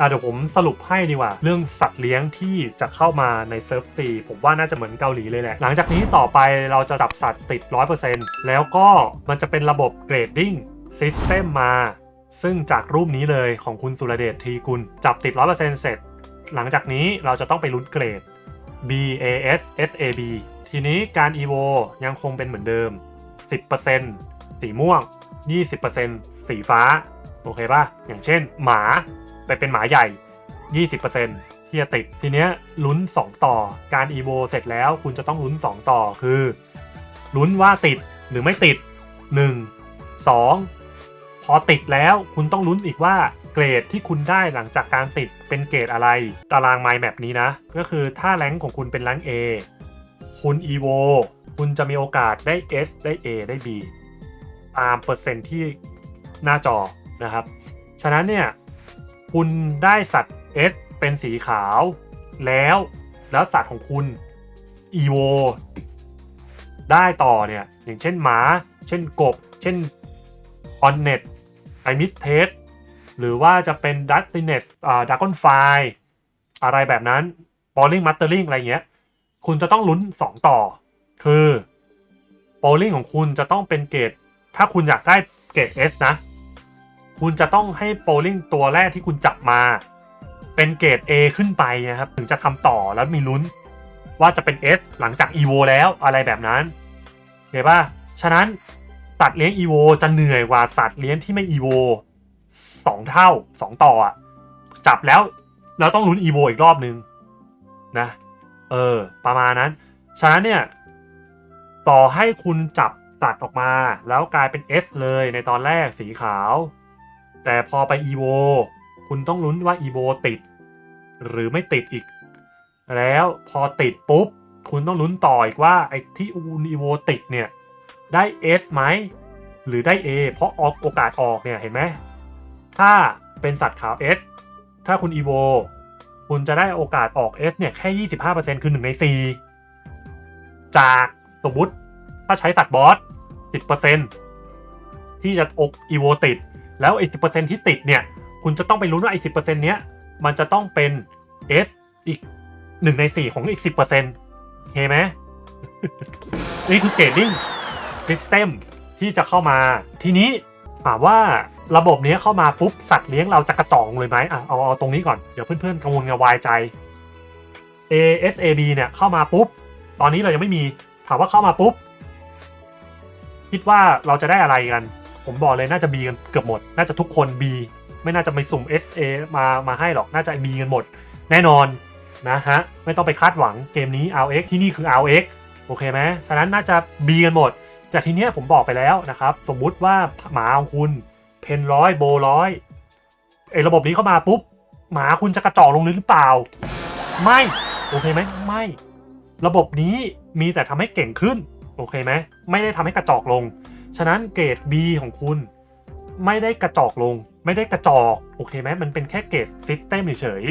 อะเดี๋ยวผมสรุปให้ดีกว่า เรื่องสัตว์เลี้ยงที่จะเข้ามาในเซิร์ฟซีผมว่าน่าจะเหมือนเกาหลีเลยแหละ หลังจากนี้ต่อไปเราจะจับสัตว์ติด 100%แล้วก็มันจะเป็นระบบเกรดดิ้งซิสเต็มมา ซึ่งจากรูปนี้เลยของคุณสุรเดชทีกุล จับติด 100%เสร็จ หลังจากนี้เราจะต้องไปลุ้นเกรด B A S S A B ทีนี้การ EVO ยังคงเป็นเหมือนเดิม 10%สีม่วง 20%สีฟ้า โอเคป่ะ อย่างเช่น หมา ไปเป็นหมาใหญ่ 20%ที่จะติด ทีเนี้ยลุ้น 2 ต่อการ EVO เสร็จแล้วคุณจะต้องลุ้น 2 ต่อคือลุ้นว่าติดหรือไม่ติด 1 2 พอติดแล้วคุณต้องลุ้นอีกว่าเกรดที่คุณได้หลังจากการติดเป็นเกรดอะไร ตารางไมล์แบบนี้นะ ก็คือถ้าแรงของคุณเป็นแรง A คุณ EVO คุณจะมีโอกาสได้ S ได้ A ได้ B ตามเปอร์เซ็นต์ที่หน้าจอนะครับ ฉะนั้นเนี่ย คุณได้สัตว์ S เป็นสีขาว แล้วแล้วสัตว์ของคุณ EVO ได้ต่อเนี่ยอย่างเช่นหมา เช่นกบ เช่น on net i miss test หรือว่าจะเป็น d u s t i n e s s อ่า Dragon Fire อะไรแบบนั้น Bowling Mastering อะไรเงี้ย คุณจะต้องลุ้น 2 ต่อ คือ Bowling ของคุณจะต้องเป็นเกรดถ้าคุณอยากได้เกรด S นะ คุณจะต้องให้ Bowling ตัวแรกที่คุณจับมา เป็นเกรด A ขึ้นไปนะครับ ถึงจะทำต่อแล้วมีลุ้น ว่าจะเป็น S หลังจาก EVO แล้วอะไรแบบนั้นเห็นป่ะฉะนั้นสัตว์เลี้ยง EVO จะเหนื่อยกว่าสัตว์เลี้ยงที่ไม่ EVO สองเท่าสองต่ออะจับแล้วเราต้องลุ้น EVO อีกรอบนึงนะ เออ ประมาณนั้น ฉะนั้นเนี่ย ต่อให้คุณจับตัดออกมา แล้วกลายเป็น S เลยในตอนแรกสีขาว แต่พอไป EVO คุณต้องลุ้นว่า EVO ติด หรือไม่ติดอีก แล้วพอติดปุ๊บ คุณต้องลุ้นต่ออีกว่าไอ้ที่อูน EVO ติดเนี่ย ได้ S ไหม หรือได้ A เพราะออกโอกาสออกเนี่ยเห็นไหม ถ้าเป็นสัตว์ขาว S ถ้าคุณ EVO คุณจะได้โอกาสออก S เนี่ยแค่ 25%คือ 1 ใน 4 จากสมมติถ้าใช้สัตว์บอส 10%ที่จะอก EVO ติด แล้วไอ้10%ที่ติดเนี่ยคุณจะต้องไปลุ้ว่าไอ้10%เนี้ยมันจะต้องเป็น S อีก1ใน4ของอีก10%โอเคไหมนี่คือเกรดดิ้ง System ที่จะเข้ามา ทีนี้ถามว่าระบบนี้เข้ามาปุ๊บ สัตว์เลี้ยงเราจะกระจองเลยไหมอะเอาเอาตรงนี้ก่อน เดี๋ยวเพื่อนๆกังวลกังวายใจ ASAB เนี่ยเข้ามาปุ๊บ ตอนนี้เรายังไม่มี ถามว่าเข้ามาปุ๊บ คิดว่าเราจะได้อะไรกัน ผมบอกเลยน่าจะ B กันเกือบหมด น่าจะทุกคน B ไม่น่าจะไปสุ่ม SA มามาให้หรอกน่าจะ B กันหมด แน่นอนนะฮะไม่ต้องไปคาดหวังเกมนี้ RX ที่นี่คือ RX โอเคไหมฉะนั้นน่าจะ B กันหมดแต่ทีเนี้ยผมบอกไปแล้วนะครับ สมมุติว่าหมาของคุณเพนร้อยโบร้อยไอ้ระบบนี้เข้ามาปุ๊บ หมาคุณจะกระจอกลงหรือเปล่า ไม่ โอเคไหมไม่ ระบบนี้มีแต่ทำให้เก่งขึ้น โอเคไหมไม่ได้ทำให้กระจอกลง ฉะนั้นเกรด B ของคุณไม่ได้กระจอกลง ไม่ได้กระจอก โอเคไหมมันเป็นแค่เกรดซิสเต็มเฉย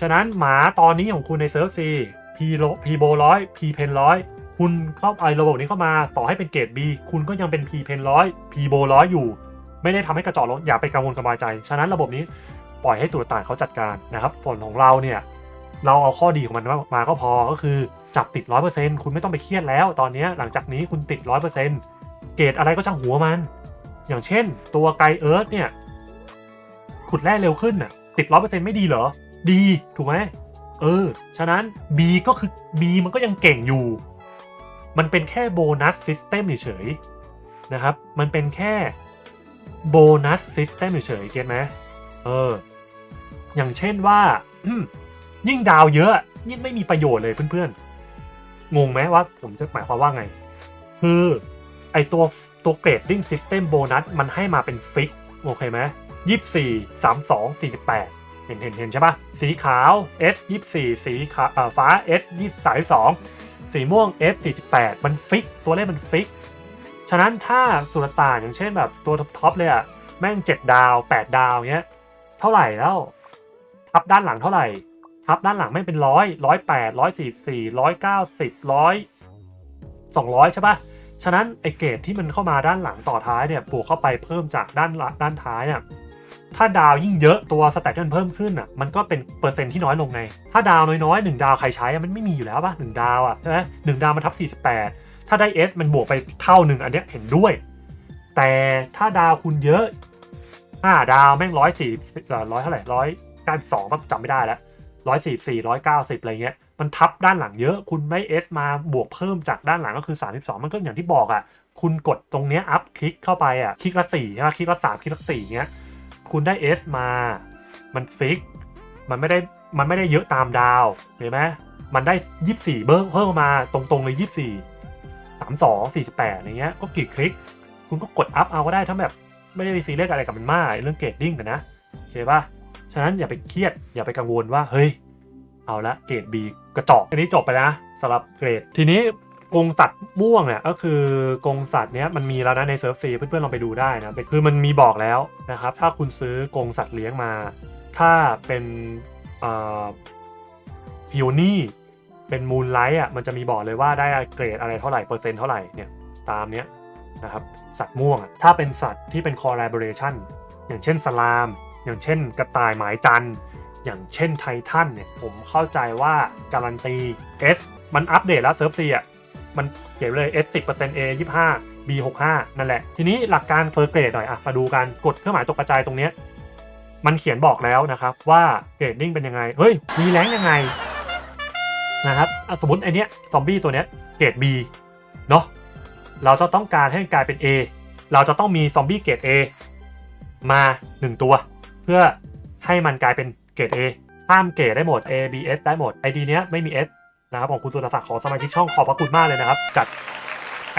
ฉะนั้นหมาตอนนี้ของคุณในเซิร์ฟซีพีโลพีโบร้อยพีเพนร้อยคุณเข้าไอระบบนี้เข้ามาต่อให้เป็นเกรด B คุณก็ยังเป็น P เพนร้อยพีโบร้อยอยู่ ไม่ได้ทำให้กระจอกลงอย่าไปกังวลสบายใจ ฉะนั้นระบบนี้ปล่อยให้สุลต่านเขาจัดการนะครับ ส่วนของเราเนี่ยเราเอาข้อดีของมันมาก็พอก็คือจับติด 100%คุณไม่ต้องไปเครียดแล้ว ตอนนี้หลังจากนี้คุณติด 100% เกรดอะไรก็ช่างหัวมัน อย่างเช่น ตัวไกเอิร์ธเนี่ย ขุดแร่เร็วขึ้นน่ะ ติด100%ไม่ดีเหรอ ดีถูกไหมเออ ฉะนั้น B ก็คือ B มันก็ยังเก่งอยู่ มันเป็นแค่โบนัสซิสเต็มเฉยๆนะครับ มันเป็นแค่โบนัสซิสเต็มเฉยๆเก็ตไหมเออ อย่างเช่นว่า ยิ่งดาวเยอะ ยิ่งไม่มีประโยชน์เลยเพื่อนๆ งงไหมว่าผมจะหมายความว่าไง คือ ไอตัวตัวเกรดดิ้งซิสเต็มโบนัสมันให้มาเป็นฟิกโอเคไหมยี่สี่สามสองสี่สิบแปดเห็นเห็นเห็นใช่ปะสีขาว S ยี่สี่สีขาวฟ้า S ยี่สายสองสีม่วง S สี่สิบแปดมันฟิก ตัวเลขมันฟิก ฉะนั้นถ้าสุรต่านอย่างเช่นแบบตัวท็อปเลยอะแม่งเจ็ดดาวแปดดาวเงี้ย เท่าไหร่แล้ว ทับด้านหลังเท่าไหร่ ทับด้านหลังไม่เป็นร้อยร้อยแปดร้อยสี่สี่ร้อยเก้าสิบร้อยสองร้อยใช่ปะ ฉะนั้นไอเกรดที่มันเข้ามาด้านหลังต่อท้ายเนี่ยบวกเข้าไปเพิ่มจากด้านด้านท้ายเนี่ยถ้าดาวยิ่งเยอะตัวสแตทที่มันเพิ่มขึ้นอะมันก็เป็นเปอร์เซ็นต์ที่น้อยลงไง ถ้าดาวน้อยๆหนึ่งดาวใครใช้อะมันไม่มีอยู่แล้วป่ะหนึ่งดาวอะใช่ไหมหนึ่งดาวมันทับ 48 ถ้าได้ S มันบวกไปเท่าหนึ่งอันเนี้ยเห็นด้วย แต่ถ้าดาวคุณเยอะห้าดาวแม่งร้อยสี่ร้อยเท่าไหร่ร้อยเก้าสองจำไม่ได้แล้วร้อยสี่สี่ร้อยเก้าสิบอะไรเงี้ย มันทับด้านหลังเยอะ คุณได้ S มาบวกเพิ่มจากด้านหลังก็คือ 32 มันก็อย่างที่บอกอะ่ะ คุณกดตรงเนี้ยอัพคลิกเข้าไปอะ่ะ คลิกละ4ใช่ไหมคลิกละ3คลิกละ4เงี้ย คุณได้ S มา มันฟิก มันไม่ได้ มันไม่ได้เยอะตามดาว เห็นไหมมันได้ 24 เบิ้งเพิ่มมาตรงๆเลย 24 32 48อะไรเงี้ย ก็กี่คลิก คุณก็กดอัพเอาก็ได้ถ้าแบบไม่ได้ไปซีเรียสอะไรกับมันมากเรื่องเกรดดิ้งกันนะโอเคป่ะ ฉะนั้นอย่าไปเครียด อย่าไปกังวลว่า เฮ้ย เอาละเกรด B กระจอกอันนี้จบไปนะสำหรับเกรด ทีนี้กงสัตว์ม่วงเนี่ยก็คือกงสัตว์เนี้ยมันมีแล้วนะในเซิร์ฟฟีเพื่อนๆลองไปดูได้นะคือมันมีบอกแล้วนะครับ ถ้าคุณซื้อกงสัตว์เลี้ยงมา ถ้าเป็นพิวนี่เป็นมูลไลท์อะมันจะมีบอกเลยว่าได้เกรดอะไรเท่าไหร่เปอร์เซ็นต์เท่าไหร่เนี่ยตามเนี้ยนะครับสัตว์ม่วงอะถ้าเป็นสัตว์ที่เป็น collaboration อย่างเช่นสลาม อย่างเช่นกระต่ายหมายจันทร์ อย่างเช่นไททันเนี่ยผมเข้าใจว่าการันตี S มันอัปเดตแล้วเซิร์ฟซีอะมันเขียนเลย S 10% A 25 B 65นั่นแหละ ทีนี้หลักการเฟอร์เกรดหน่อยอะมาดูกันกดเครื่องหมายตกกระจายตรงเนี้ยมันเขียนบอกแล้วนะครับว่าเกรดดิ้งเป็นยังไง เฮ้ย มีแรงยังไงนะครับสมมติไอเนี้ยซอมบี้ตัวเนี้ยเกรด B เนาะเราจะต้องการให้กลายเป็น A เราจะต้องมีซอมบี้เกรด A มา 1 ตัว เพื่อให้มันกลายเป็น เกรด A ข้ามเกรดได้หมด A B S ได้หมด ID เนี้ยไม่มี S นะครับของคุณสุรศักดิ์ขอสมาชิกช่องขอบพระคุณมากเลยนะครับ จัด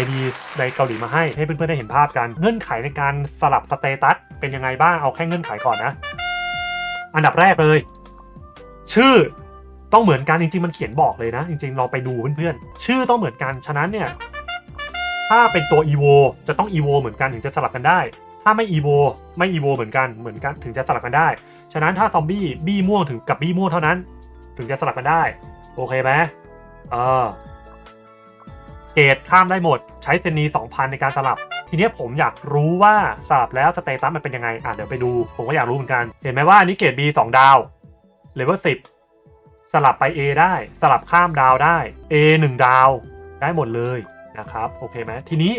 ID ในเกาหลีมาให้ ให้เพื่อนๆได้เห็นภาพกัน เงื่อนไขในการสลับสเตตัสเป็นยังไงบ้างเอาแค่เงื่อนไขก่อนนะ อันดับแรกเลย ชื่อต้องเหมือนกันจริงๆมันเขียนบอกเลยนะ จริงๆเราไปดูเพื่อนๆชื่อต้องเหมือนกันฉะนั้นเนี่ยถ้าเป็นตัว evo จะต้อง evo เหมือนกันถึงจะสลับกันได้ ถ้าไม่ evo ไม่ evo เหมือนกันเหมือนกันถึงจะสลับกันได้ ฉะนั้นถ้าซอมบี้บี้ม่วงถึงกับบี้ม่วงเท่านั้น ถึงจะสลับกันได้ โอเคไหมเออเกรดข้ามได้หมดใช้เซนี2,000 ในการสลับ ทีนี้ผมอยากรู้ว่าสลับแล้วสเตตัสมันเป็นยังไง อะเดี๋ยวไปดู ผมก็อยากรู้เหมือนกัน เห็นไหมว่าอันนี้เกรด B 2 ดาวเลเวล10 สลับไป A ได้สลับข้ามดาวได้ A 1 ดาวได้หมดเลยนะครับ โอเคไหมทีนี้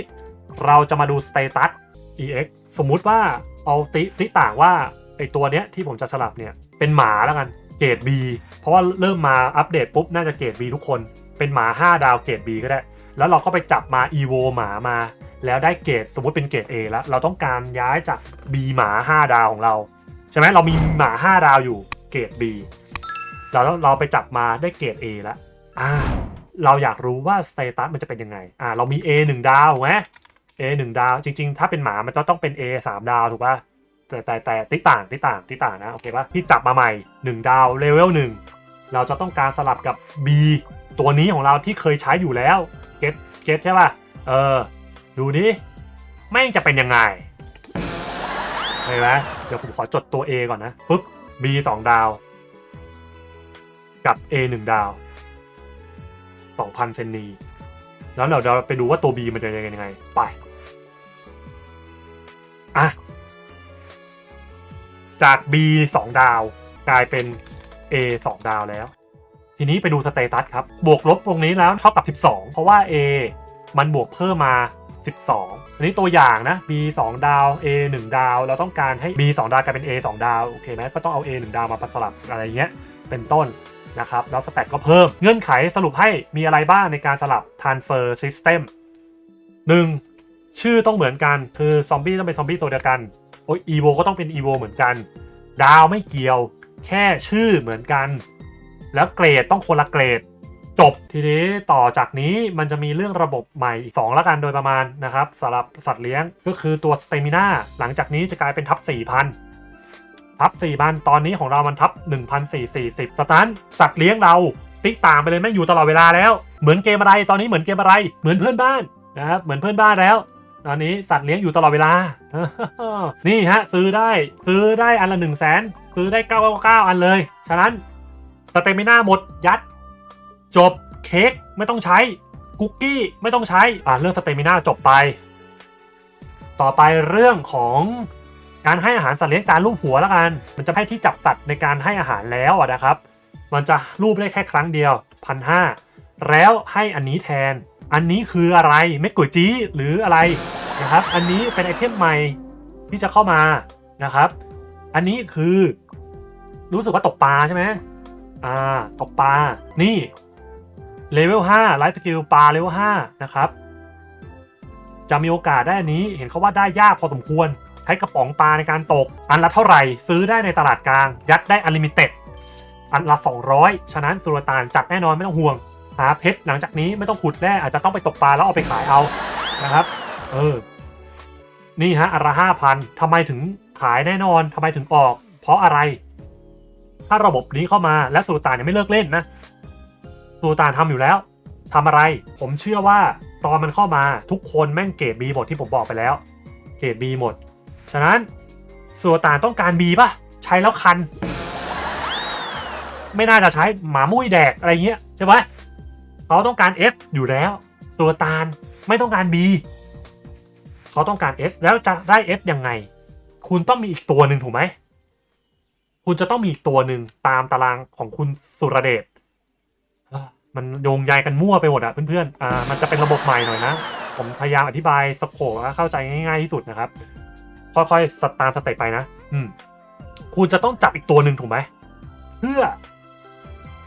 เราจะมาดูสเตตัส EX สมมุติว่าเอาติติต่างว่าไอตัวเนี้ยที่ผมจะสลับเนี่ยเป็นหมาแล้วกันเกรด B เพราะว่าเริ่มมาอัปเดตปุ๊บน่าจะเกรด B ทุกคน เป็นหมา 5 ดาวเกรด B ก็ได้ แล้วเราก็ไปจับมา EVO หมามา แล้วได้เกรดสมมติเป็นเกรด A แล้ว เราต้องการย้ายจาก B หมา 5 ดาวของเรา ใช่ไหมเรามีหมา 5 ดาวอยู่เกรด B เราเราไปจับมาได้เกรด A แล้วอ่าเราอยากรู้ว่าสเตตัสมันจะเป็นยังไงอ่าเรามี A 1 ดาวไหม A 1ดาว จริง ๆ ถ้าเป็นหมามันจะต้องเป็น A 3ดาวถูกป่ะแต่แต่แต่ติต่างติต่างติต่างนะโอเคป่ะที่จับมาใหม่ 1 ดาวเลเวล1เราจะต้องการสลับกับ B ตัวนี้ของเราที่เคยใช้อยู่แล้วเก็ตเก็ตใช่ป่ะเออดูนี่แม่งจะเป็นยังไงเห็นไหมเดี๋ยวผมขอจดตัว A ก่อนนะปุ๊บ B 2 ดาว กับ A 1 ดาว 2,000 เซนนี แล้วเดี๋ยวเราไปดูว่าตัว B มันจะยังไง ไป อะ จาก B 2 ดาว กลายเป็น A 2 ดาวแล้ว ทีนี้ไปดูสเตตัสครับ บวกลบตรงนี้แล้วเท่ากับ 12 เพราะว่า A มันบวกเพิ่มมา 12 อันนี้ตัวอย่างนะ B 2 ดาว A 1 ดาว เราต้องการให้ B 2 ดาวกลายเป็น A 2 ดาว โอเคไหมก็ต้องเอา A 1 ดาวมาสลับอะไรเงี้ย เป็นต้นนะครับ แล้วสแตทก็เพิ่ม เงื่อนไขสรุปให้มีอะไรบ้างในการสลับ transfer system 1. ชื่อต้องเหมือนกันคือซอมบี้ต้องเป็นซอมบี้ตัวเดียวกันโอ้ยอีโวก็ต้องเป็นอีโวเหมือนกัน ดาวไม่เกี่ยว แค่ชื่อเหมือนกัน แล้วเกรดต้องคนละเกรด จบทีนี้ต่อจากนี้มันจะมีเรื่องระบบใหม่อีก2ละกันโดยประมาณนะครับสำหรับสัตว์เลี้ยงก็คือตัวสเตมิน่าหลังจากนี้จะกลายเป็นทับ4,000ทับ4พันตอนนี้ของเรามันทับ1,440สตันสัตว์เลี้ยงเราติ๊กต่างไปเลยแม่งอยู่ตลอดเวลาแล้ว เหมือนเกมอะไรตอนนี้เหมือนเกมอะไร เหมือนเพื่อนบ้านนะครับเหมือนเพื่อนบ้านแล้ว ตอนนี้สัตว์เลี้ยงอยู่ตลอดเวลา นี่ฮะซื้อได้ซื้อได้อันละ1 0 0 0 0แสนซื้อได้999อันเลย ฉะนั้นสเตมิน่าหมดยัด จบเค้กไม่ต้องใช้คุกกี้ไม่ต้องใช้อ่าเรื่องสเตมิน่าจบไป ต่อไปเรื่องของการให้อาหารสัตว์เลี้ยงการลูบหัวแล้วกัน มันจะให้ที่จับสัตว์ในการให้อาหารแล้วนะครับ มันจะรูปได้แค่ครั้งเดียวพันห้าแล้วให้อันนี้แทน อันนี้คืออะไรเม็ดกุยจี้หรืออะไรนะครับ อันนี้เป็นไอเทมใหม่ที่จะเข้ามานะครับ อันนี้คือรู้สึกว่าตกปลาใช่ไหมอ่าตกปลา นี่เลเวล5ไลฟ์สกิลปลาเลเวล5นะครับ จะมีโอกาสได้อันนี้เห็นเขาว่าได้ยากพอสมควร ใช้กระป๋องปลาในการตก อันละเท่าไหร่ ซื้อได้ในตลาดกลาง ยัดได้อลิมิเต็ดอันละ 200 ฉะนั้นสุลต่านจัดแน่นอนไม่ต้องห่วง หาเพชรหลังจากนี้ไม่ต้องขุดแน่อาจจะต้องไปตกปลาแล้วเอาไปขายเอานะครับ เออ นี่ฮะอันละห้าพันทำไมถึงขายแน่นอนทำไมถึงออก เพราะอะไร ถ้าระบบนี้เข้ามาและสุลต่านยังไม่เลิกเล่นนะสุลต่านทำอยู่แล้วทำอะไร ผมเชื่อว่าตอนมันเข้ามาทุกคนแม่งเกรด B หมดที่ผมบอกไปแล้ว เกรด B หมด ฉะนั้นสุลต่านต้องการ B ป่ะ ใช้แล้วคัน ไม่น่าจะใช้หมามุ้ยแดกอะไรเงี้ยใช่ไหม เขาต้องการ S อยู่แล้วสุลต่านไม่ต้องการ B เขาต้องการ S แล้วจะได้ S ยังไง คุณต้องมีอีกตัวหนึ่งถูกไหม คุณจะต้องมีอีกตัวหนึ่งตามตารางของคุณสุรเดชมันโยงใยกันมั่วไปหมดอะเพื่อนๆ อ่า มันจะเป็นระบบใหม่หน่อยนะ ผมพยายามอธิบายสโคปเข้าใจง่ายๆที่สุดนะครับ ค่อยๆสตามสเต็ปไปนะ อืม คุณจะต้องจับอีกตัวหนึ่งถูกไหม เพื่อ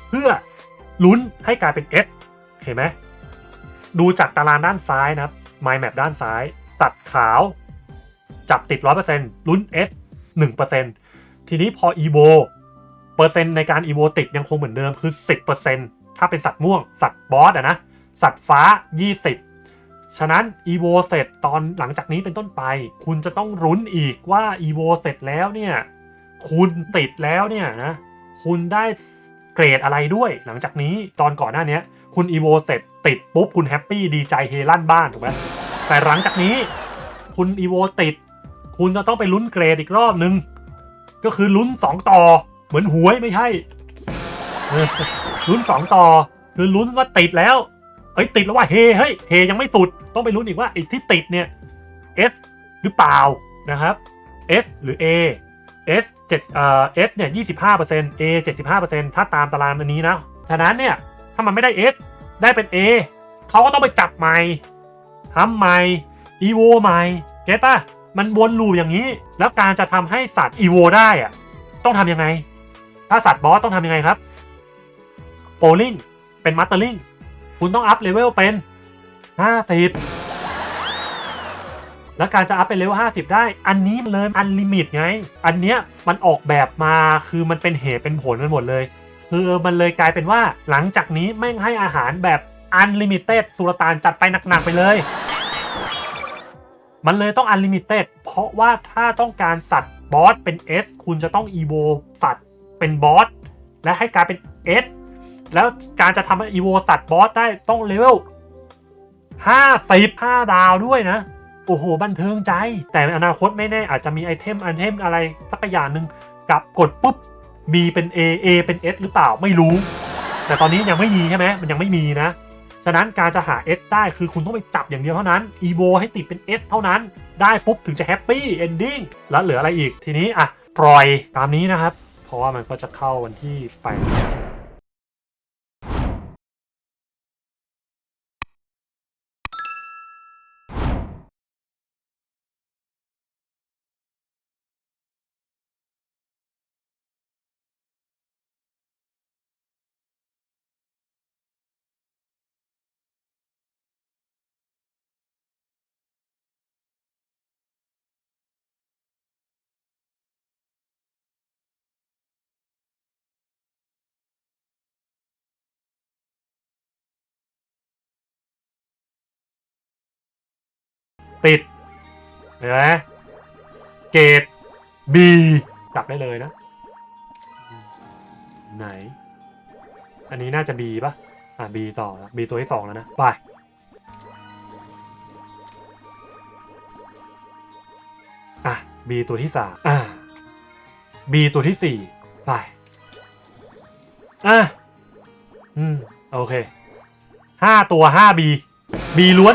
เพื่อลุ้นให้กลายเป็น S ห็นไหมดูจากตารางด้านซ้ายนะครับ mind map ด้านซ้าย ตัดขาว จับติด 100%ลุ้น S 1%ทีนี้พอ EVO เปอร์เซ็นต์ในการ EVO ติดยังคงเหมือนเดิมคือ 10%ถ้าเป็นสัตว์ม่วง สัตว์บอสอะนะ สัตว์ฟ้า 20 ฉะนั้น EVO เสร็จตอนหลังจากนี้เป็นต้นไป คุณจะต้องรุ้นอีกว่า EVO เสร็จแล้วเนี่ย คุณติดแล้วเนี่ยนะ คุณได้เกรดอะไรด้วยหลังจากนี้ตอนก่อนหน้านี้ คุณ EVO เสร็จติดปุ๊บคุณแฮปปี้ดีใจเฮลั่นบ้านถูกไหมแต่หลังจากนี้คุณ EVO ติด คุณจะต้องไปลุ้นเกรดอีกรอบนึง ก็คือลุ้น 2 ต่อ เหมือนหวยไม่ใช่ลุ้น 2 ต่อ คือลุ้นว่าติดแล้วเอ้ยติดแล้วว่าเฮเฮ้ยเฮยังไม่สุดต้องไปลุ้นอีกว่าไอ้ที่ติดเนี่ย S หรือเปล่านะครับ S หรือ A S 7เอ่อ S เนี่ย25% A 75%ถ้าตามตารางอันนี้นะฉะนั้นเนี่ย ถ้ามันไม่ได้ S ได้เป็น A เขาก็ต้องไปจับใหม่ทำใหม่ EVO ใหม่เก็ตป่ะมันวนลูปอย่างนี้ แล้วการจะทำให้สัตว์ EVO ได้อะต้องทำยังไง ถ้าสัตว์บอสต้องทำยังไงครับโ o ลิงเป็นมัตเตอร์ลิงคุณต้องอัพเลเวลเป็น 50 แล้วการจะอัพเป็นเลเวล50 ได้ อันนี้มันเลยอันลิมิตไง อันเนี้ยมันออกแบบมาคือมันเป็นเหตุเป็นผลกันหมดเลย คือมันเลยกลายเป็นว่าหลังจากนี้แม่งให้อาหารแบบอันลิมิเต็ดสุลต่านจัดไปหนัก ๆ ไปเลย มันเลยต้องอันลิมิเต็ดเพราะว่าถ้าต้องการสัตว์บอสเป็น S คุณจะต้องอีโวสัตว์เป็นบอสและให้กลายเป็น S แล้วการจะทำอีโวสัตว์บอสได้ต้องเลเวล55ดาวด้วยนะ โอ้โห บันเทิงใจ แต่อนาคตไม่แน่อาจจะมีไอเทมไอเทมอะไรสักอย่างหนึ่งกับกดปุ๊บ B เป็น A A เป็น S หรือเปล่าไม่รู้ แต่ตอนนี้ยังไม่มีใช่ไหมมันยังไม่มีนะ ฉะนั้นการจะหา S ได้คือคุณต้องไปจับอย่างเดียวเท่านั้น EVO ให้ติดเป็น S เท่านั้น ได้ปุ๊บถึงจะแฮปปี้เอนดิ้งแล้วเหลืออะไรอีกทีนี้อะปล่อยตามนี้นะครับ เพราะว่ามันก็จะเข้าวันที่ไป ติดเห็นไหมเกรด B จับได้เลยนะ ไหน อันนี้น่าจะ B ป่ะ อะ B ต่อแล้ว B ตัวที่สองแล้วนะ ไป อะ B ตัวที่สามอะ B ตัวที่สี่ไป อะ อืม โอเคห้าตัวห้า B B ล้วน